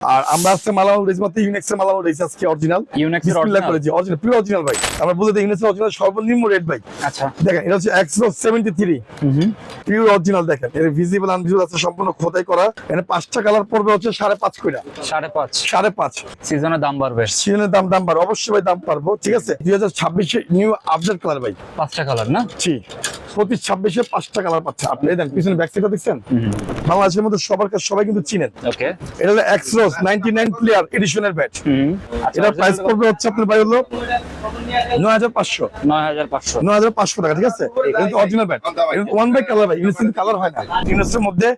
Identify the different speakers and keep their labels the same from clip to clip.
Speaker 1: আর আমরা আজকে মালামাল মাত্র ইউনেক্সের মালামাল আজকে অরিজিনাল
Speaker 2: ইউনেক্স এর
Speaker 1: বিসমিল্লাহ
Speaker 2: original?
Speaker 1: করেছি অরিজিনাল পিওর অরিজিনাল ভাই। আমরা বলে দিই ইউনেক্সের অরিজিনাল সর্বনিম্ন রেট ভাই।
Speaker 2: আচ্ছা।
Speaker 1: দেখেন এটা হচ্ছে এক্সো সেভেন্টি থ্রি পিওর অরিজিনাল দেখেন। এর ভিজিবল আনভিজিবল আছে সম্পূর্ণ খোদাই করা। এখানে পাঁচটা কালার পড়বে হচ্ছে সাড়ে পাঁচ কইরা
Speaker 2: সাড়ে পাঁচ।
Speaker 1: সাড়ে পাঁচ।
Speaker 2: সিজনের দাম বাড়বে।
Speaker 1: সিজনের দাম দাম পারব অবশ্যই ভাই দাম পারব ঠিক আছে? দুই হাজার ছাব্বিশে নিউ আপডেট কালার ভাই।
Speaker 2: পাঁচটা কালার না?
Speaker 1: জি। প্রতি ছাব্বিশে পাঁচটা কালার পাচ্ছে। আপনি দেন পিছনে ব্যাক সাইডটা দেখছেন? বাংলাদেশের মধ্যে সবার কাছে সবাই কিন্তু চিনেন
Speaker 2: ওকে।
Speaker 1: এটা হলো এক্সরোস নাইনটি নাইন প্লেয়ার এডিশনের ব্যাট এটা প্রাইস পড়বে হচ্ছে আপনার ভাই হলো নয় হাজার পাঁচশো।
Speaker 2: নয় হাজার পাঁচশো।
Speaker 1: নয় হাজার পাঁচশো টাকা ঠিক আছে? কিন্তু original bat one by colour ভাই ইউনিস কিন্তু কালার হয় না। ইউনিসের মধ্যে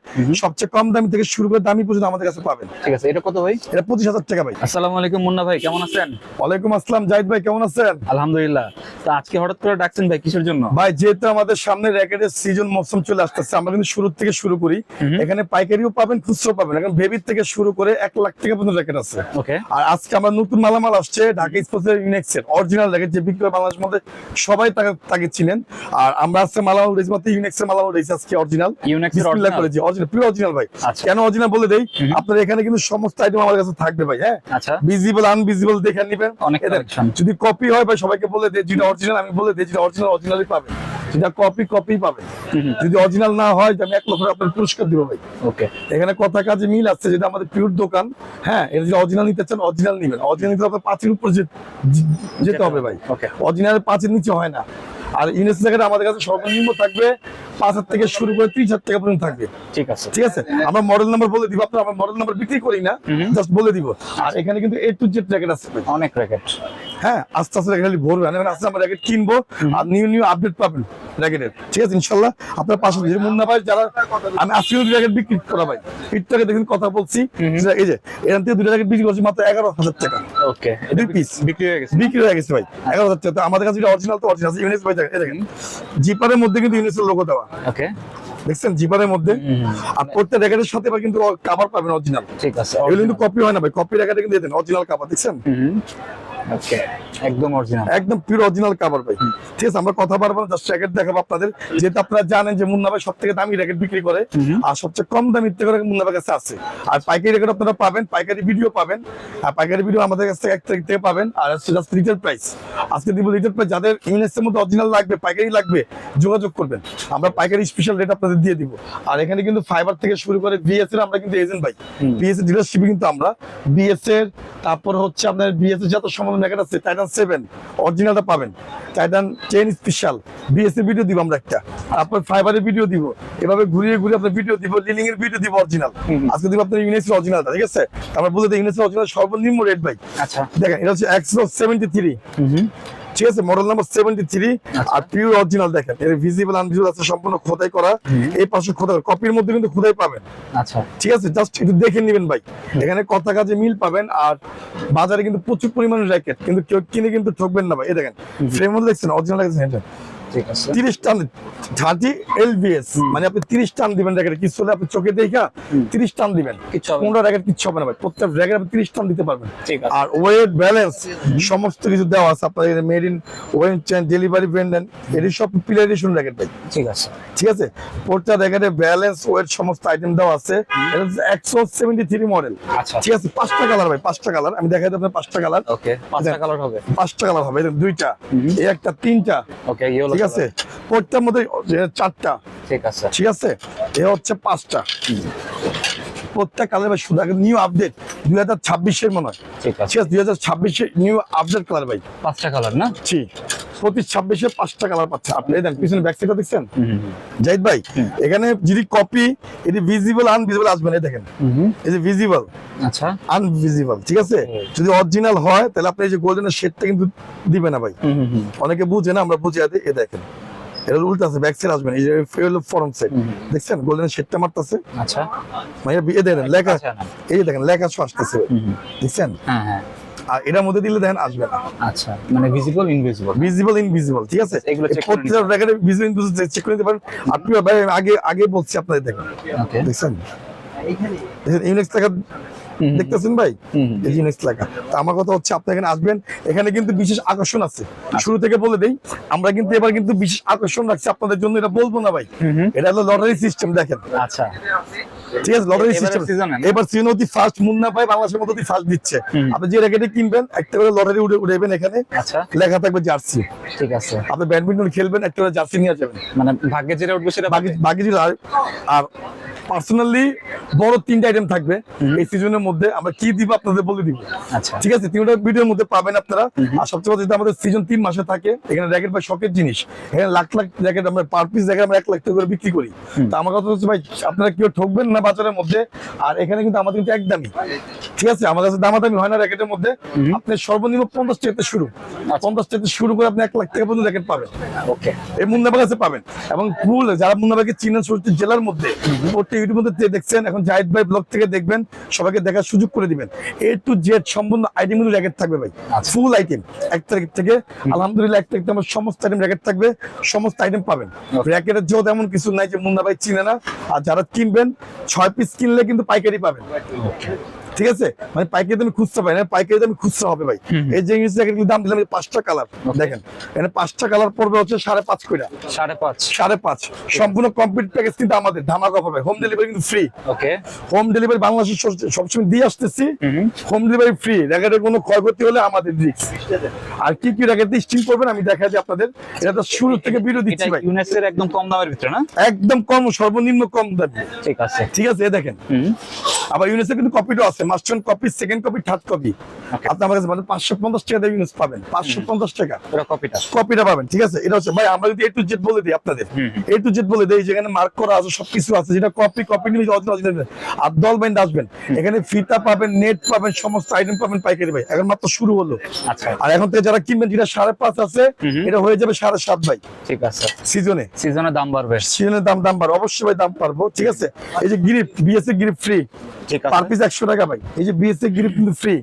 Speaker 1: সবচেয়ে কম দামি থেকে শুরু করে দামি পর্যন্ত আমাদের কাছে পাবেন।
Speaker 2: ঠিক আছে এটা কত ভাই?
Speaker 1: এটা পঁচিশ হাজার টাকা ভাই।
Speaker 2: আসসালামু আলাইকুম মুন্না ভাই কেমন আছেন?
Speaker 1: ওয়ালাইকুম আসসালাম জাহিদ ভাই কেমন আছেন?
Speaker 2: আলহামদুলিল্লাহ। তো আজকে হঠাৎ করে ডাকছেন ভাই কিসের জন্য?
Speaker 1: ভাই যেহেতু আমাদের সামনে র্যাকেটের সিজন মৌসুম চলে আসতেছে। আমরা কিন্তু শুরু থেকে শুরু করি। এখানে পাইকারিও পাবেন খুচরো পাবেন। এখন বেবির থেকে শুরু করে এক লাখ টাকা পর্যন্ত র্যাকেট আছে। আর আজকে আমরা নতুন মালামাল আসছে ঢাকা স্পোর্টসের ইউনেক্সের অরিজিনাল র্যাকেট যে বিক্রি বাংলাদেশের মধ্যে সবাই তাকে তাকে চিনেন। আর আমরা আজকে মালামাল উঠেছি মাত্র ইউনেক্সের মালামাল উঠেছি আজকে অরিজিনাল
Speaker 2: ইউনেক্স এর?
Speaker 1: করেছি অরিজিনাল অরিজিনাল ভাই।
Speaker 2: আচ্ছা।
Speaker 1: কেন অরিজিনাল বলে দেই? আপনার এখানে কিন্তু সমস্ত আইটেম আমার কাছে থাকবে ভাই হ্যাঁ?
Speaker 2: আচ্ছা।
Speaker 1: ভিজিবল আনভিজিবল দেখে নিবেন।
Speaker 2: অনেক
Speaker 1: যদি কপি হয় ভাই সবাইকে বলে দেয় যেটা অরিজিনাল আমি বলে দিই যেটা অরিজিনাল অরিজিনালই পাবে যেটা কপি কপি কপি পাবে যদি অরিজিনাল না হয় আমি এক লক্ষ আপনার পুরস্কার দিব ভাই।
Speaker 2: ওকে
Speaker 1: এখানে কথা কাজে মিল আছে যেটা আমাদের পিওর দোকান। হ্যাঁ এটা যদি অরিজিনাল নিতে চান অরিজিনাল নিবেন। অরিজিনাল নিতে আপনার পাঁচের উপর যেতে হবে ভাই।
Speaker 2: Okay.
Speaker 1: অরিজিনাল পাঁচের নিচে হয় না। আর ইউনেস জায়গাটা আমাদের কাছে সর্বনিম্ন থাকবে পাঁচ হাজার থেকে শুরু করে ত্রিশ হাজার টাকা পর্যন্ত থাকবে।
Speaker 2: ঠিক আছে।
Speaker 1: ঠিক আছে? আমরা মডেল নাম্বার বলে দিব আপনার আমরা মডেল নাম্বার বিক্রি করি না জাস্ট বলে দিব। আর এখানে কিন্তু এ টু জেড র্যাকেট আছে।
Speaker 2: অনেক র্যাকেট
Speaker 1: হ্যাঁ আস্তে আস্তে র্যাকেট ভরবে আস্তে আমরা র্যাকেট কিনবো আর নিউ নিউ আপডেট পাবেন র্যাকেটের ঠিক আছে ইনশাল্লাহ আপনার পাশে যে মুন্না ভাই যারা আমি আজকে দুটো র্যাকেট বিক্রি করা ভাই। ফিটটাকে দেখুন কথা বলছি। এই যে এখান থেকে দুটো র্যাকেট বিক্রি করছি মাত্র এগারো হাজার টাকা।
Speaker 2: ওকে
Speaker 1: দুই পিস
Speaker 2: বিক্রি হয়ে গেছে।
Speaker 1: বিক্রি হয়ে গেছে ভাই। এগারো হাজার টাকা। আমাদের কাছে অরিজিনাল তো অরিজিনাল ইউনিস ভাই দেখেন, জিপারের মধ্যে কিন্তু ইউনিসের লোগো দেওয়া।
Speaker 2: ওকে
Speaker 1: দেখছেন? জিপারের মধ্যে। আর প্রত্যেক র্যাকেটের সাথে কিন্তু কাভার পাবেন অরিজিনাল
Speaker 2: ঠিক আছে
Speaker 1: এগুলো কিন্তু কপি হয় না ভাই। কপি র্যাকেটে কিন্তু অরিজিনাল কাভার দেখছেন?
Speaker 2: ওকে একদম অরিজিনাল
Speaker 1: একদম পিওর অরিজিনাল কাভার ভাই। ঠিক আছে আমরা কথা বারবার জাস্ট র্যাকেট দেখাবো আপনাদের। যেহেতু আপনারা জানেন যে মুন্না ভাই সব থেকে দামি র্যাকেট বিক্রি করে আর সবচেয়ে কম দামি থেকে মুন্না ভাই কাছে আছে। আর পাইকারি র্যাকেট আপনারা পাবেন পাইকারি ভিডিও পাবেন আর পাইকারি ভিডিও আমাদের কাছ থেকে এক তারিখ থেকে পাবেন আর জাস্ট প্রাইস আজকে দিব প্রাইস যাদের মধ্যে অরিজিনাল লাগবে পাইকারি লাগবে যোগাযোগ করবেন। আমরা পাইকারি স্পেশাল রেট আপনাদের দিয়ে দিব। আর এখানে কিন্তু ফাইবার থেকে শুরু করে বিএস এর আমরা কিন্তু এজেন্ট ভাই। বিএস এর ডিলারশিপে কিন্তু আমরা। বিএস এর তারপর হচ্ছে আপনার বিএস এর যত সম্বন্ধ র্যাকেট আছে টাইটান সেভেন অরিজিনালটা পাবেন। Titan ten special BS video দিব আমরা একটা। আপনার ফাইবারের ভিডিও দিব। এভাবে ঘুরিয়ে ঘুরিয়ে আপনার ভিডিও দিব লিলিং এর ভিডিও দিব অরিজিনাল আজকে দিব আপনার ইউনেস অরিজিনালটা ঠিক আছে? আমরা বলতে দিই অরিজিনাল সর্বনিম্ন রেট ভাই
Speaker 2: আচ্ছা।
Speaker 1: দেখেন এটা হচ্ছে এক্সো সেভেন্টি থ্রি ঠিক আছে মডেল নাম্বার সেভেন্টি থ্রি আর পিওর অরিজিনাল দেখেন এর ভিজিবল আনভিজিবল আছে সম্পূর্ণ খোদাই করা। এই পাশে খোদাই কপির মধ্যে কিন্তু খোদাই পাবেন।
Speaker 2: আচ্ছা।
Speaker 1: ঠিক আছে জাস্ট একটু দেখে নেবেন ভাই। এখানে কথা কাজে মিল পাবেন আর বাজারে কিন্তু প্রচুর পরিমাণে র্যাকেট কিন্তু কেউ কিনে কিন্তু ঠকবেন না ভাই। এই দেখেন ফ্রেম দেখছেন অরিজিনাল দেখছেন এটা
Speaker 2: ঠিক আছে।
Speaker 1: তিরিশ টান থার্টি এলবিএস মানে আপনি তিরিশ টান দিবেন র্যাকেট। কিছু হলে আপনি চোখে দেখা তিরিশ টান দিবেন।
Speaker 2: কিচ্ছু হবে না।
Speaker 1: পনেরো র্যাকেট কিচ্ছু হবে না ভাই। প্রত্যেক র্যাকেট আপনি তিরিশ টান দিতে পারবেন।
Speaker 2: ঠিক আছে।
Speaker 1: আর ওয়েট ব্যালেন্স সমস্ত কিছু দেওয়া আছে। আপনার মেড ইন ওয়েন চেন ডেলিভারি এটি সব প্লেয়ারেশন র্যাকেট ভাই।
Speaker 2: ঠিক আছে।
Speaker 1: ঠিক আছে? প্রত্যেক র্যাকেটে ব্যালেন্স ওয়েট সমস্ত আইটেম দেওয়া আছে। এটা হচ্ছে একশো সেভেন্টি থ্রি মডেল
Speaker 2: আচ্ছা।
Speaker 1: ঠিক আছে? পাঁচটা কালার ভাই পাঁচটা কালার আমি দেখাই দিই আপনার পাঁচটা কালার
Speaker 2: ওকে পাঁচটা কালার হবে।
Speaker 1: পাঁচটা কালার হবে। দুইটা। এই একটা তিনটা।
Speaker 2: ওকে ইয়েলো
Speaker 1: ঠিক আছে? প্রত্যেকটার মধ্যে চারটা।
Speaker 2: ঠিক আছে।
Speaker 1: ঠিক আছে? এ হচ্ছে পাঁচটা। প্রত্যেক কালার ভাই শুধু নিউ আপডেট দুই হাজার ছাব্বিশের মনে হয়।
Speaker 2: ঠিক আছে।
Speaker 1: দুই হাজার ছাব্বিশের নিউ আপডেট কালার ভাই।
Speaker 2: পাঁচটা কালার না?
Speaker 1: জি প্রতি ছাব্বিশে পাঁচটা কালার পাচ্ছে। আপনি পিছনে ব্যাক সাইডটা দেখছেন? জাহিদ ভাই এখানে যদি কপি এটি ভিজিবল আনভিজিবল আসবে না দেখেন। এই যে ভিজিবল
Speaker 2: আচ্ছা।
Speaker 1: আনভিজিবল ঠিক আছে? যদি অরিজিনাল হয় তাহলে আপনি এই যে গোল্ডেনের শেডটা কিন্তু দিবে না ভাই। অনেকে বুঝে না আমরা বুঝে এ দেখেন। এটা উল্টা আছে ব্যাক সাইড আসবেন এই যে ফ্রন্ট সাইড দেখছেন? গোল্ডেন শেডটা মারতেছে।
Speaker 2: আচ্ছা।
Speaker 1: মানে এ দেখেন লেখা
Speaker 2: আচ্ছা,
Speaker 1: এই যে দেখেন লেখা আসতেছে দেখছেন?
Speaker 2: হ্যাঁ হ্যাঁ।
Speaker 1: আর এটার মধ্যে দিলে দেখেন আসবে না।
Speaker 2: আচ্ছা মানে ভিজিবল ইনভিজিবল
Speaker 1: ভিজিবল ইনভিজিবল ঠিক আছে?
Speaker 2: এগুলো check করে
Speaker 1: প্রত্যেকটা রেকর্ডে ভিজিবল ইনভিজিবল চেক করে নিতে পারেন। আপনি আগে আগে বলছি আপনাদের দেখেন।
Speaker 2: ওকে
Speaker 1: দেখছেন? দেখেন ইউনিক্স দেখতেছেন ভাই? এই জিনিস লাগা। তো আমার কথা হচ্ছে আপনি এখানে আসবেন এখানে কিন্তু বিশেষ আকর্ষণ আছে। শুরু থেকে বলে দেই আমরা কিন্তু এবার কিন্তু বিশেষ আকর্ষণ রাখছি আপনাদের জন্য এটা বলব না ভাই। এটা হলো লটারি সিস্টেম দেখেন।
Speaker 2: আচ্ছা।
Speaker 1: ঠিক আছে লটারি সিস্টেম? এবার ফার্স্ট মুন্না বাংলাদেশের ফার্স্ট দিচ্ছে। আপনি যে র্যাকেটে কিনবেন একটা করে লটারি উঠে উঠেবেন এখানে
Speaker 2: আচ্ছা।
Speaker 1: লেখা থাকবে জার্সি
Speaker 2: ঠিক আছে।
Speaker 1: আপনি ব্যাডমিন্টন খেলবেন একটা করে জার্সি নিয়ে যাবেন।
Speaker 2: মানে ভাগ্যে যেটা উঠবে সেটা
Speaker 1: বাকি যেটা আর- পার্সোনালি বড় তিনটা আইটেম থাকবে। এই সিজনের মধ্যে আমরা কি দিব আপনাদের বলে দিব।
Speaker 2: আচ্ছা।
Speaker 1: ঠিক আছে তিনটা ভিডিওর মধ্যে পাবেন আপনারা। আর সবচেয়ে যেটা আমাদের সিজন তিন মাসে থাকে এখানে র্যাকেট ভাই শখের জিনিস। এখানে লাখ লাখ র্যাকেট আমরা পার পিস র্যাকেট আমরা এক লাখ টাকা করে বিক্রি করি। তো আমার কথা হচ্ছে ভাই আপনারা কেউ ঠকবেন না বাজারের মধ্যে আর এখানে কিন্তু আমাদের কিন্তু একদমই। ঠিক আছে? আমার কাছে দামাদামি হয় না র্যাকেটের মধ্যে। আপনি সর্বনিম্ন পঞ্চাশ টাকাতে শুরু। পঞ্চাশ টাকাতে শুরু করে আপনি এক লাখ টাকা পর্যন্ত র্যাকেট পাবেন।
Speaker 2: ওকে।
Speaker 1: এই মুন্নাবার কাছে পাবেন। এবং ফুল যারা মুন্নাবাকে চিনেন সত্যি জেলার মধ্যে প্রত্যেক ইউটিউব মধ্যে দেখছেন এখন জাহিদ ভাই ব্লগ থেকে দেখবেন সবাইকে দেখার সুযোগ করে দিবেন। এ টু জেড সম্পূর্ণ আইটেমগুলো র্যাকেট থাকবে ভাই।
Speaker 2: আচ্ছা।
Speaker 1: ফুল আইটেম এক তারিখ থেকে আলহামদুলিল্লাহ এক তারিখ আমার সমস্ত আইটেম র্যাকেট থাকবে। সমস্ত আইটেম পাবেন। র্যাকেটের জোর এমন কিছু নাই যে মুন্না ভাই চিনে না। আর যারা কিনবেন ছয় পিস কিনলে কিন্তু পাইকারি পাবেন। ঠিক আছে? মানে পাইকারি দামে খুচরা পাই না পাইকারি দামে খুচরা হবে ভাই। এই যে ইংলিশ জ্যাকেট দাম দিলাম পাঁচটা কালার দেখেন। এখানে পাঁচটা কালার পড়বে হচ্ছে সাড়ে পাঁচ কইরা।
Speaker 2: সাড়ে পাঁচ।
Speaker 1: সাড়ে পাঁচ। সম্পূর্ণ কমপ্লিট প্যাকেজ কিন্তু আমাদের ধামাকা হবে হোম ডেলিভারি কিন্তু ফ্রি
Speaker 2: ওকে
Speaker 1: হোম ডেলিভারি বাংলাদেশের সবসময় দিয়ে আসতেছি।
Speaker 2: হোম
Speaker 1: ডেলিভারি ফ্রি র্যাকেটের কোনো ক্ষয়ক্ষতি হলে আমাদের রিস্ক আর কি কি র্যাকেট স্টিম করবেন আমি দেখা দিই আপনাদের। এটা তো শুরু থেকে ভিডিও দিচ্ছি ভাই।
Speaker 2: ইউনেসের একদম কম দামের ভিতরে না?
Speaker 1: একদম কম সর্বনিম্ন কম দামে।
Speaker 2: ঠিক আছে।
Speaker 1: ঠিক আছে এ দেখেন। আবার ইউনিসের কিন্তু কপিটাও আছে। Master copy second copy third copy আপনি আমার কাছে মানে পাঁচশো পঞ্চাশ টাকা দিয়ে ইউনিস পাবেন। পাঁচশো পঞ্চাশ টাকা।
Speaker 2: কপিটা
Speaker 1: কপিটা পাবেন ঠিক আছে? এটা হচ্ছে ভাই আমরা যদি এ টু জেড বলে দিই আপনাদের। এ টু জেড বলে দিই যেখানে মার্ক করা আছে সবকিছু আছে যেটা কপি কপি নিয়ে অরিজিনাল আর দল বাইন্ড আসবেন। এখানে ফিতা পাবেন নেট পাবেন সমস্ত আইটেম পাবেন পাইকারি ভাই। এখন মাত্র শুরু হলো।
Speaker 2: আচ্ছা।
Speaker 1: আর এখন থেকে যারা কিনবেন যেটা সাড়ে পাঁচ আছে এটা হয়ে যাবে সাড়ে সাত ভাই।
Speaker 2: ঠিক আছে।
Speaker 1: সিজনে
Speaker 2: সিজনের দাম বাড়বে।
Speaker 1: সিজনের দাম দাম পারব অবশ্যই ভাই দাম পারব ঠিক আছে? এই যে গ্রিপ বিএসএ গ্রিপ ফ্রি
Speaker 2: ঠিক
Speaker 1: পার পিস একশো টাকা ভাই। এই যে বিএসএ গ্রিপ কিন্তু ফ্রি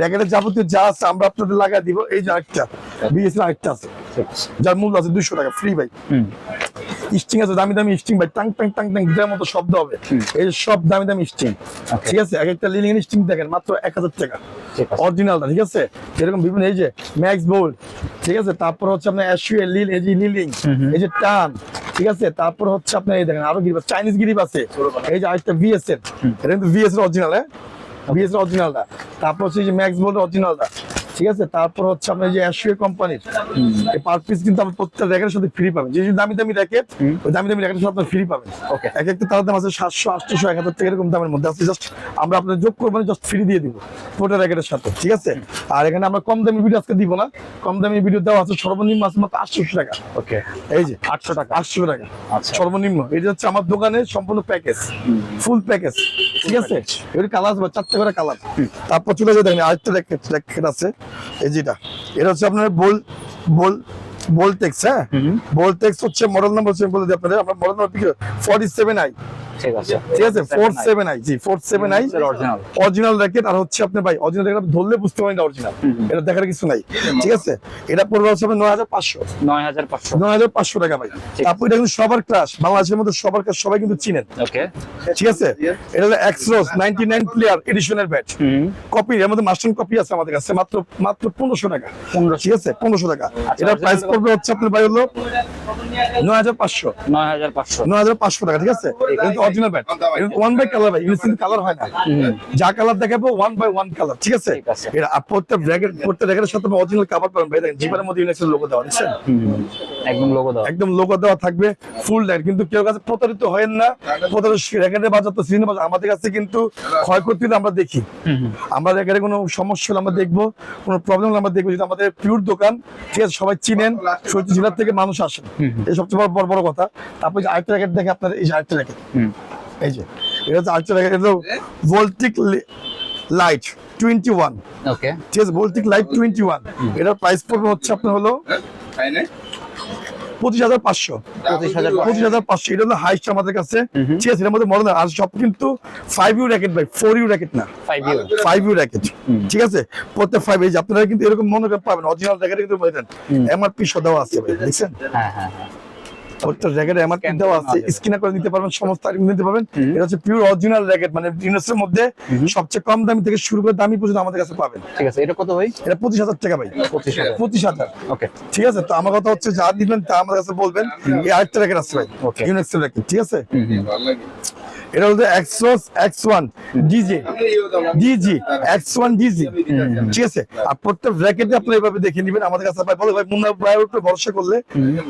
Speaker 1: র্যাকেটের যাবতীয় যা আছে আমরা আপনাদের লাগা দিব। এই যে আরেকটা বিএসএ আরেকটা আছে। যার মূল্য আছে দুইশো টাকা ফ্রি ভাই। স্টিং আছে দামি দামি স্টিং ভাই। টাং টাং টাং টাং গিটার মতো শব্দ হবে। এই সব দামি দামি স্টিং ঠিক আছে এক একটা লিলিং স্টিং দেখেন মাত্র এক হাজার টাকা।
Speaker 2: ঠিক আছে।
Speaker 1: অরিজিনালটা ঠিক আছে? এরকম বিভিন্ন এই যে ম্যাক্স বোল্ড ঠিক আছে? তারপর হচ্ছে আপনার অ্যাশুয়ে লিল এই যে লিলিং এই যে টান ঠিক আছে? তারপর হচ্ছে আপনার এই দেখেন আরও গিরিপ চাইনিজ গিরিপ আছে। এই যে আরেকটা বিএস এর এটা কিন্তু বিএস এর অরিজিনাল হ্যাঁ? বিএস এর অরিজিনালটা তারপর হচ্ছে ম্যাক্স বোল্ড অরিজিনালটা ঠিক আছে? তারপর হচ্ছে আপনার যে অ্যাশুয়ে কোম্পানির এই পার পিস কিন্তু আপনি প্রত্যেকটা র্যাকেটের সাথে ফ্রি পাবেন। যে দামি দামি র্যাকেট ওই দামি দামি র্যাকেটের সাথে আপনার ফ্রি পাবেন।
Speaker 2: Okay.
Speaker 1: এক একটা তার দাম আছে সাতশো আটশো এক হাজার টাকা এরকম দামের মধ্যে আছে। জাস্ট আমরা আপনার যোগ করব জাস্ট ফ্রি দিয়ে দিব পুরোটা র্যাকেটের সাথে ঠিক আছে? আর এখানে আমরা কম দামি ভিডিও আজকে দিব না। কম দামি ভিডিও দেওয়া আছে সর্বনিম্ন আছে মাত্র আটশো টাকা।
Speaker 2: ওকে
Speaker 1: এই যে
Speaker 2: আটশো টাকা।
Speaker 1: আটশো টাকা।
Speaker 2: আচ্ছা।
Speaker 1: সর্বনিম্ন। এটা হচ্ছে আমার দোকানে সম্পূর্ণ প্যাকেজ ফুল প্যাকেজ ঠিক আছে? এর কালার আছে চারটে করে কালার তারপর চলে যাবে দেখেন আরেকটা র্যাকেট র্যাকেট আছে। এই যেটা এটা হচ্ছে আপনার বোল বোল বোলটেক্স হ্যাঁ? বোলটেক্স হচ্ছে মডেল নাম্বার হচ্ছে বলে দিই আপনাদের। আমরা model number forty seven I
Speaker 2: ঠিক আছে।
Speaker 1: ঠিক আছে four seven I G four seven I
Speaker 2: original
Speaker 1: original racket আর হচ্ছে আপনি ভাই অরিজিনাল র্যাকেট ধরলে বুঝতে পারেন অরিজিনাল এটা দেখার কিছু নাই। ঠিক আছে এটা পড়বে হচ্ছে নয় হাজার পাঁচশো।
Speaker 2: নয় হাজার পাঁচশো।
Speaker 1: নয় হাজার পাঁচশো টাকা ভাই। তারপর এটা কিন্তু সবার ক্লাস বাংলাদেশের মধ্যে সবার ক্লাস সবাই কিন্তু চিনেন।
Speaker 2: ওকে।
Speaker 1: ঠিক আছে এটা হলো এক্সরোস নাইনটি নাইন প্লেয়ার এডিশনের ব্যাট কপি এর মধ্যে মাস্টার কপি আছে আমাদের কাছে মাত্র মাত্র পনেরোশো টাকা।
Speaker 2: 1500
Speaker 1: ঠিক আছে পনেরোশো টাকা।
Speaker 2: আচ্ছা,
Speaker 1: প্রাইস
Speaker 2: কত?
Speaker 1: পড়বে হচ্ছে আপনার ভাই হলো নয় হাজার পাঁচশো।
Speaker 2: নয় হাজার পাঁচশো।
Speaker 1: নয় হাজার পাঁচশো টাকা ঠিক আছে। কিন্তু original bat one by colour ভাই কালার হয় না। যা কালার দেখাবো ওয়ান বাই ওয়ান কালার ঠিক আছে? এটা প্রত্যেক র্যাকেট প্রত্যেক র্যাকেটের সাথে অরিজিনাল কাভার পাবেন ভাই দেখেন জিপারের মধ্যে লোগো দেওয়া
Speaker 2: হুম একদম লোগো দাও
Speaker 1: একদম লোগো দেওয়া থাকবে ফুল লাইট কিন্তু কেউ কাছে প্রতারিত হয়েন না। প্রতারিত র্যাকেটের বাজার তো আমাদের কাছে কিন্তু ক্ষয়ক্ষতি আমরা দেখি। আমরা র্যাকেটে কোনো সমস্যা হলে আমরা দেখব কোনো প্রবলেম হলে আমরা দেখব আমাদের পিওর দোকান ঠিক আছে সবাই চিনেন সত্যি জেলার থেকে মানুষ আসেন। এই সবচেয়ে বড় বড় কথা। তারপর আরেকটা র্যাকেট দেখে আপনার এই আরেকটা র্যাকেট এই যে এটা আরেকটা র্যাকেট এটা Voltric light twenty one
Speaker 2: okay
Speaker 1: ঠিক আছে ভোল্টিক লাইট টোয়েন্টি ওয়ান এটার প্রাইস পড়বে হচ্ছে আপনার হলো পঁচিশ হাজার পাঁচশো।
Speaker 2: পঁচিশ হাজার
Speaker 1: পাঁচশো। এটা হলো হাইস্ট আমাদের কাছে। ঠিক আছে এর মধ্যে মডেল আর সব কিন্তু ফাইভ ইউ র্যাকেট ভাই ফোর ইউ র্যাকেট না
Speaker 2: ফাইভ ইউ
Speaker 1: র্যাকেট ঠিক আছে প্রত্যেক ফাইভ আপনারা কিন্তু এরকম মনে করে পাবেন অরিজিনাল র্যাকেট কিন্তু এমআরপি সহ দেওয়া আছে ভাই দেখছেন?
Speaker 2: হ্যাঁ হ্যাঁ হ্যাঁ।
Speaker 1: প্রত্যেক র্যাকেট আমার দেওয়া আছে।
Speaker 2: নেওয়া
Speaker 1: করে নিতে পারবেন সমস্ত আইটেম নিতে পারবেন। এটা হচ্ছে পিওর অরিজিনাল র্যাকেট মানে ডিনোসের মধ্যে সবচেয়ে কম দামি থেকে শুরু করে দামি পর্যন্ত আমাদের কাছে পাবেন।
Speaker 2: ঠিক আছে এটা কত ভাই?
Speaker 1: এটা পঁচিশ হাজার টাকা ভাই।
Speaker 2: পঁচিশ হাজার। ওকে
Speaker 1: ঠিক আছে তো আমার কথা হচ্ছে যা দিবেন তা আমার কাছে বলবেন। এই আরেকটা র্যাকেট আছে ভাই. ইউনেক্সের র্যাকেট ঠিক আছে? এটা হচ্ছে এক্সোস X one DG DG X one DG ঠিক আছে? আর প্রত্যেক র্যাকেটে আপনি এভাবে দেখে নেবেন। আমাদের কাছে ভাই বলে ভাই মুন্না ভাইয়ের উপরে ভরসা করলে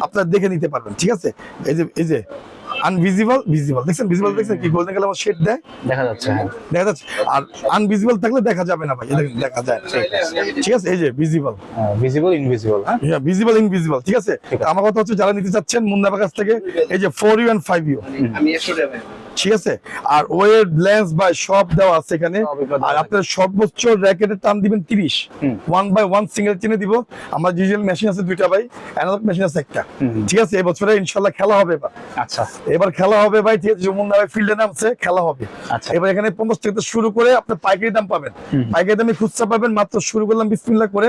Speaker 1: আপনারা দেখে নিতে পারবেন ঠিক আছে? এই যে এই যে আনভিজিবল ভিজিবল দেখছেন? ভিজিবল দেখছেন? কি গোল্ডেন কালার শেড দেয়?
Speaker 2: দেখা যাচ্ছে হ্যাঁ।
Speaker 1: দেখা যাচ্ছে। আর আনভিজিবল থাকলে দেখা যাবে না ভাই দেখা যায়। ঠিক আছে। এই যে ভিজিবল
Speaker 2: ভিজিবল ইনভিজিবল হ্যাঁ।
Speaker 1: হ্যাঁ ভিজিবল ইনভিজিবল ঠিক আছে? আমার কথা হচ্ছে যারা নিতে চাচ্ছেন কাছ থেকে এই যে four U and five U
Speaker 3: আমি একশো টাকা
Speaker 1: ঠিক আছে? আর ওয়েট লেন্স বাই সব দেওয়া আছে এখানে। আর
Speaker 3: আছে।
Speaker 1: আপনার সর্বোচ্চ র্যাকেটের টান দিবেন তিরিশ। ওয়ান বাই ওয়ান সিঙ্গেল চেনে দিব। আমার ডিজিটাল মেশিন আছে দুইটা ভাই অ্যানালগ মেশিন আছে একটা। ঠিক আছে? এবছরে ইনশাল্লাহ খেলা হবে এবার।
Speaker 2: আচ্ছা।
Speaker 1: এবার খেলা হবে ভাই ঠিক আছে? যমুনা ভাই ফিল্ডে নামছে খেলা হবে।
Speaker 2: আচ্ছা।
Speaker 1: এবার এখানে পঞ্চাশ থেকে শুরু করে আপনার পাইকারি দাম পাবেন। পাইকারি দামে খুচরা পাবেন মাত্র শুরু করলাম বিসমিল্লাহ করে।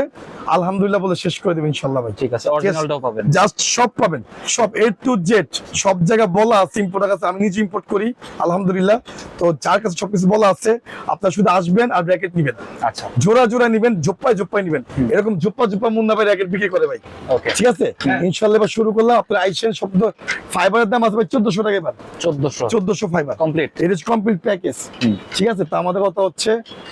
Speaker 1: আলহামদুলিল্লাহ বলে শেষ করে দেবেন ইনশাল্লাহ ভাই।
Speaker 2: ঠিক আছে অরিজিনালটাও পাবেন।
Speaker 1: জাস্ট সব পাবেন। সব এ টু জেড সব জায়গায় বলা আছে কাছে আমি নিজে ইম্পোর্ট করি। আলহামদুলিল্লাহ। তো যার কাছে সবকিছু বলা আছে আপনার শুধু আসবেন আর ব্র্যাকেট নিবেন।
Speaker 2: আচ্ছা।
Speaker 1: জোড়া জোড়া নিবেন জোপ্পায় জোপ্পায় নিবেন। এরকম জোপ্পা জোপ্পা মুন্না ভাই র্যাকেট বিক্রি করে ভাই। ঠিক আছে? ইনশাল্লাহ এবার শুরু করলাম। আপনার আইসেন শব্দ ফাইবারের দাম আছে ভাই চোদ্দশো টাকা এবার।
Speaker 2: চোদ্দশো।
Speaker 1: চোদ্দশো ফাইবার
Speaker 2: কমপ্লিট
Speaker 1: এটা হচ্ছে কমপ্লিট প্যাকেজ ঠিক আছে? তো আমাদের কথা হচ্ছে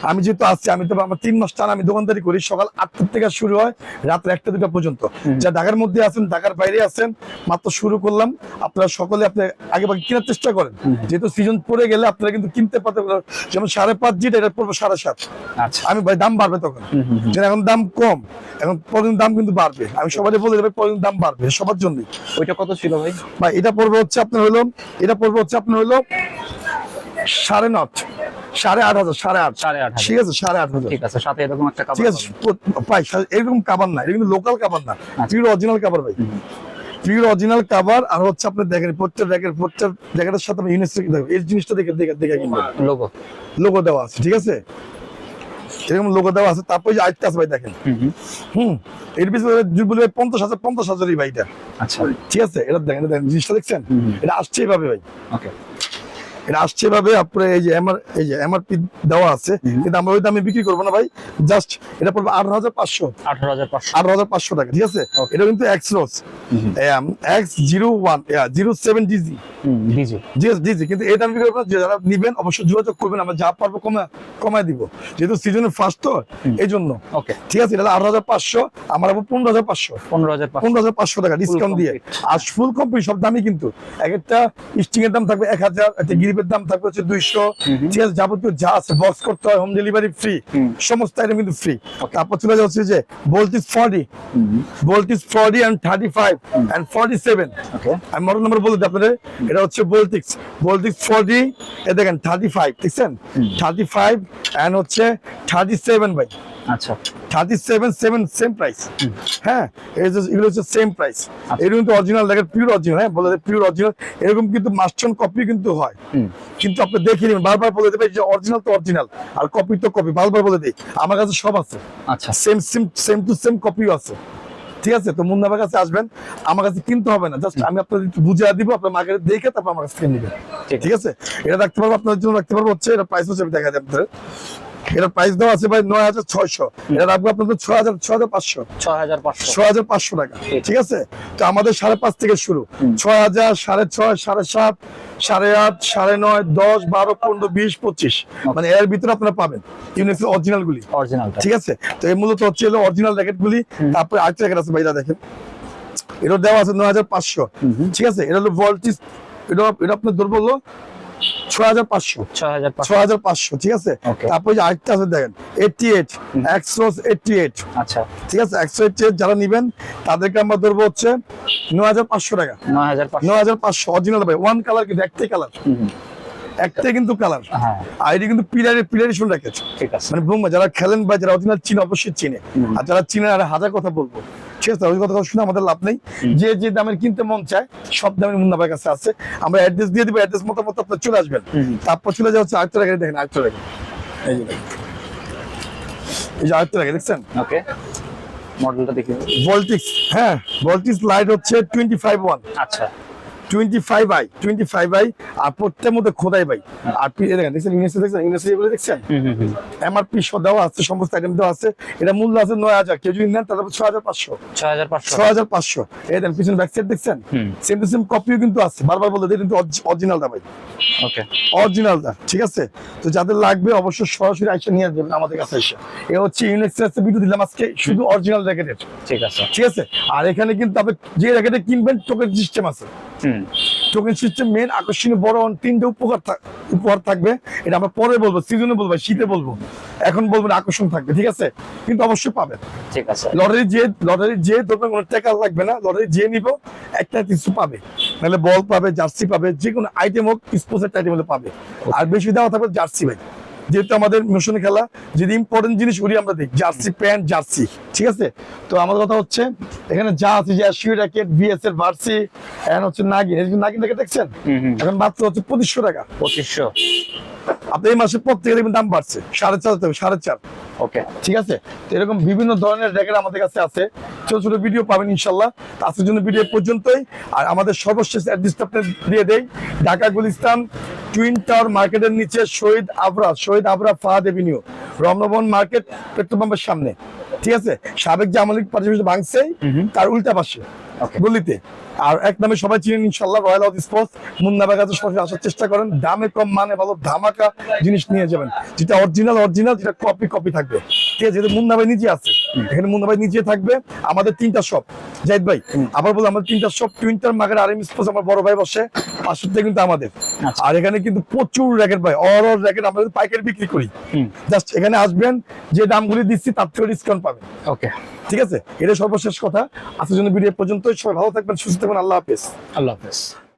Speaker 1: আমি যেহেতু আসছি আমি তো আমার তিন মাস টানা আমি দোকানদারি করি সকাল আটটার থেকে শুরু হয় রাত একটা দুটা পর্যন্ত। যা ঢাকার মধ্যে আছেন ঢাকার বাইরে আছেন মাত্র শুরু করলাম। আপনারা সকলে আপনি আগে ভাগে কেনার চেষ্টা করেন। যেহেতু সিজন পড়ে গেলে আপনারা কিন্তু কিনতে পারতে যেমন সাড়ে পাঁচ জিটা এটা পড়বে সাড়ে সাত।
Speaker 2: আচ্ছা।
Speaker 1: আমি ভাই দাম বাড়বে তখন। এখন দাম কম এখন পরদিন দাম কিন্তু বাড়বে। আমি সবাই বলে দেবে পরদিন দাম বাড়বে সবার জন্যই।
Speaker 2: ওইটা কত ছিল ভাই?
Speaker 1: ভাই এটা পড়বে হচ্ছে আপনার হলো এটা পড়বে হচ্ছে আপনার হলো সাড়ে নট সাড়ে আট হাজার সাড়ে আট।
Speaker 2: সাড়ে আট।
Speaker 1: ঠিক আছে সাড়ে আট হাজার।
Speaker 2: ঠিক আছে সাথে এরকম একটা
Speaker 1: ঠিক আছে এরকম কাবার না এটা কিন্তু লোকাল কাবার না। পিওর অরিজিনাল কাবার ভাই। পিওর অরিজিনাল কাবার আর হচ্ছে আপনি দেখেন প্রত্যেক র্যাকের প্রত্যেক র্যাকেটের সাথে আপনি ইউনিসেক দেখবেন এই জিনিসটা দেখে দেখে দেখে কিনবেন।
Speaker 2: লোগো
Speaker 1: লোগো দেওয়া আছে ঠিক আছে? এরকম লোগো দেওয়া আছে তারপরে যে আজকে আছে ভাই দেখেন। হুম এর পিছনে বলি ভাই পঞ্চাশ হাজার পঞ্চাশ হাজারই ভাই এটা।
Speaker 2: আচ্ছা।
Speaker 1: ঠিক আছে? এটা দেখেন দেখেন জিনিসটা দেখছেন? এটা আসছে এভাবে ভাই।
Speaker 2: ওকে
Speaker 1: এটা আসছে এভাবে আপনার এই যে এমআর এই যে এমআরপি দেওয়া আছে। কিন্তু আমরা ওই দামে বিক্রি করব না ভাই। জাস্ট এটা পড়বে আঠারো হাজার পাঁচশো।
Speaker 2: আঠারো হাজার পাঁচশো।
Speaker 1: টাকা ঠিক আছে? এটা কিন্তু এক্স রোজ X zero one zero seven DG
Speaker 2: DG
Speaker 1: GS DG কিন্তু এই দাম বিক্রি করব যারা নিবেন অবশ্যই যোগাযোগ করবেন। আমরা যা পারব কমে কমায় দিব। যেহেতু ফার্স্ট তো এই জন্য
Speaker 2: ওকে
Speaker 1: ঠিক আছে এটা আঠারো হাজার পাঁচশো আমার আবার পনেরো হাজার পাঁচশো।
Speaker 2: পনেরো হাজার
Speaker 1: পনেরো হাজার পাঁচশো টাকা ডিসকাউন্ট দিয়ে। আর ফুল কমপ্লিট সব দামই কিন্তু। এক একটা স্টিং এর দাম থাকবে এক হাজার একটা গ্রিপের দাম থাকবে হচ্ছে দুইশো। ঠিক আছে যাবতীয় যা আছে বক্স করতে হয় হোম ডেলিভারি ফ্রি সমস্ত আইটেম কিন্তু ফ্রি তারপর চলে যাচ্ছে যে Voltric forty Voltric forty and thirty five and forty seven আমি মডেল নাম্বার বলে দিই আপনাদের এটা হচ্ছে ভোল্টিক্স ভোল্টিক্স ফর্টি এ দেখেন থার্টি ফাইভ দেখছেন? থার্টি ফাইভ অ্যান্ড হচ্ছে থার্টি সেভেন ভাই।
Speaker 2: আচ্ছা।
Speaker 1: Thirty seven seven same price হ্যাঁ এগুলো হচ্ছে সেম প্রাইস
Speaker 2: আচ্ছা।
Speaker 1: এরকম কিন্তু অরিজিনাল দেখেন পিওর অরিজিনাল হ্যাঁ বলে পিওর অরিজিনাল এরকম কিন্তু মাস্টন কপি কিন্তু হয়। কিন্তু আপনি দেখে নেবেন বারবার বলে দেবে যে অরিজিনাল তো অরিজিনাল আর কপি তো কপি বারবার বলে দিই আমার কাছে সব আছে।
Speaker 2: আচ্ছা।
Speaker 1: Same same same to same কপিও আছে। ঠিক আছে? তো মুন্নাবার কাছে আসবেন আমার কাছে কিনতে হবে না জাস্ট আমি আপনাদের বুঝিয়ে দিব আপনার মার্কেটে দেখে তারপর আমার কাছে নেবেন।
Speaker 2: ঠিক
Speaker 1: আছে। এটা রাখতে পারব আপনার জন্য রাখতে পারব হচ্ছে এটা প্রাইস আমি দেখা যায় আপনাদের। এটা প্রাইস দেওয়া আছে ভাই নয় হাজার ছয়শো। এটা রাখব আপনাদের ছয় হাজার ছয় হাজার পাঁচশো।
Speaker 2: ছয় হাজার পাঁচশো।
Speaker 1: ছয় হাজার পাঁচশো টাকা
Speaker 2: ঠিক।
Speaker 1: আছে? তো আমাদের সাড়ে পাঁচ থেকে শুরু। ছয় হাজার সাড়ে ছয় সাড়ে সাত সাড়ে আট সাড়ে নয় দশ বারো পনেরো বিশ পঁচিশ। মানে এর ভিতরে আপনারা পাবেন ইউনিক্সের অরিজিনাল গুলি ঠিক আছে? তো এই মূলত হচ্ছে অরিজিনাল র্যাকেট গুলি তারপরে আরেকটা র্যাকেট আছে ভাইরা দেখেন। এটা দেওয়া আছে নয় হাজার পাঁচশো। ঠিক আছে? এটা হলো ভোল্টিস এটা এটা আপনার ধরবো হলো। ছয় হাজার পাঁচশো।
Speaker 2: ছয় হাজার পাঁচশো।
Speaker 1: ঠিক আছে?
Speaker 2: Okay.
Speaker 1: যে আরেকটা আছে দেখেন এইটটি এইট এক্সোস এইটটি এইট
Speaker 2: আচ্ছা।
Speaker 1: ঠিক আছে? একশো এইটটি এইট যারা নিবেন তাদেরকে আমরা ধরবো হচ্ছে নয় হাজার পাঁচশো টাকা।
Speaker 2: নয় হাজার পাঁচশো।
Speaker 1: অরিজিনাল ভাই ওয়ান কালার কিন্তু একটাই কালার একটাই কিন্তু কালার।
Speaker 2: হ্যাঁ।
Speaker 1: আর এটি কিন্তু পিলারে পিলারেশন
Speaker 2: ঠিক আছে।
Speaker 1: মানে বুম্বা যারা খেলেন বা যারা অরিজিনাল চিনে অবশ্যই চিনে। আর যারা চিনে আর হাজার কথা বলব। ঠিক আছে ওই কথা শুনে আমাদের লাভ নেই। যে যে দামের কিনতে মন চায় সব দামের মুন্না ভাইয়ের কাছে আছে। আমরা অ্যাড্রেস দিয়ে দিব অ্যাড্রেস মতো মতো আপনার চলে আসবেন। তারপর চলে যাওয়া হচ্ছে আরেকটা রেখে দেখেন আরেকটা রেখে এই যে। এই দেখছেন?
Speaker 2: ওকে মডেলটা দেখি।
Speaker 1: ভোল্টিক্স হ্যাঁ ভোল্টিক্স লাইট হচ্ছে টোয়েন্টি ফাইভ ওয়ান
Speaker 2: আচ্ছা।
Speaker 1: Twenty five I twenty five I আর মধ্যে খোদাই ভাই। আর দেখেন দেখছেন ইংলিশে দেখছেন? এগুলো দেখছেন? এমআরপি সহ দেওয়া আছে সমস্ত আইটেম দেওয়া আছে। এটা মূল্য আছে নয় হাজার। কেউ যদি নেন ছয় হাজার পাঁচশো।
Speaker 2: ছয় হাজার পাঁচশো।
Speaker 1: ছয় হাজার পাঁচশো। এই দেন পিছনে ব্যাক সাইড দেখছেন? সেম টু সেম কপিও কিন্তু আছে। বারবার বলে দিই কিন্তু অরিজিনালটা ভাই।
Speaker 2: ওকে
Speaker 1: অরিজিনালটা ঠিক আছে? তো যাদের লাগবে অবশ্যই সরাসরি আইসা নিয়ে যাবেন আমাদের কাছে এসে। এ হচ্ছে ইউনেক্সের ভিডিও দিলাম আজকে শুধু অরিজিনাল র্যাকেটের
Speaker 2: ঠিক আছে।
Speaker 1: ঠিক আছে? আর এখানে কিন্তু আপনি যে র্যাকেটে কিনবেন টোকেন সিস্টেম আছে। টোকেন সিস্টেম মেন আকর্ষণীয় বড় তিনটে উপকার উপহার থাকবে। এটা আমরা পরে বলব সিজনে বলব শীতে বলব। এখন বলব না, আকর্ষণ থাকবে ঠিক আছে? কিন্তু অবশ্যই পাবেন।
Speaker 2: ঠিক আছে।
Speaker 1: লটারি যে লটারি যে ধরবেন কোনো টাকা লাগবে না লটারি যে নিব একটা কিছু পাবে। নাহলে বল পাবে জার্সি পাবে যে কোনো আইটেম হোক স্পোর্টস আইটেম হলে পাবে। আর বেশি দেওয়া থাকবে জার্সি ভাই। যেহেতু আমাদের মিশনে খেলা যদি ইম্পর্টেন্ট জিনিস ওরি আমরা দেখি জার্সি প্যান্ট জার্সি ঠিক আছে? তো আমাদের কথা হচ্ছে এখানে যা আছে যে শিউ র্যাকেট বিএস এর ভার্সি এখন হচ্ছে নাগিন। নাগিন দেখে দেখছেন? এখন মাত্র হচ্ছে পঁচিশশো টাকা।
Speaker 2: পঁচিশশো।
Speaker 1: আপনি এই মাসে পর থেকে দেখবেন দাম বাড়ছে। সাড়ে চার সাড়ে চার।
Speaker 2: ওকে
Speaker 1: ঠিক আছে? তো এরকম বিভিন্ন ধরনের র্যাকেট আমাদের কাছে আছে। ছোট ছোট ভিডিও পাবেন ইনশাল্লাহ। আজকের জন্য ভিডিও পর্যন্তই। আর আমাদের সর্বশেষ অ্যাড্রেসটা আপনি দিয়ে দেই। ঢাকা গুলিস্তান টুইন টাওয়ার মার্কেটের নিচে শহীদ আবরা শহীদ আবরা ফাহাদ এভিনিউ রমনবন মার্কেট পেট্রোল পাম্পের সামনে। ঠিক আছে? সাবেক যে আমলিক পার্টি ভাঙছে তার উল্টা পাশে. গলিতে। আর এক নামে সবাই চিনেন ইনশাল্লাহ রয়্যাল হাউস স্পোর্টস মুন্না বাগাতে সরাসরি আসার চেষ্টা করেন। দামে কম মানে ভালো ধামাকা জিনিস নিয়ে যাবেন। যেটা অরিজিনাল অরিজিনাল যেটা কপি কপি থাকবে। ঠিক আছে যেটা মুন্না ভাই নিজে আছে। এখানে মুন্না ভাই নিজে থাকবে। আমাদের তিনটা শপ জাহিদ ভাই আবার বলো আমাদের তিনটা শপ টুইন্টার মার্কেট আর এম স্পোর্টস আমার বড় ভাই বসে। পাঁচশো কিন্তু আমাদের।
Speaker 2: আচ্ছা।
Speaker 1: আর এখানে কিন্তু প্রচুর র্যাকেট পাই অর অর র্যাকেট আমরা পাইকারি বিক্রি করি। জাস্ট এখানে আসবেন যে দামগুলি দিচ্ছি তার থেকে ডিসকাউন্ট পাবেন।
Speaker 2: ওকে
Speaker 1: ঠিক আছে? এটা সর্বশেষ কথা। আজকের জন্য ভিডিও পর্যন্ত সবাই ভালো থাকবেন সুস্থ থাকবেন। আল্লাহ হাফেজ।
Speaker 2: আল্লাহ হাফেজ।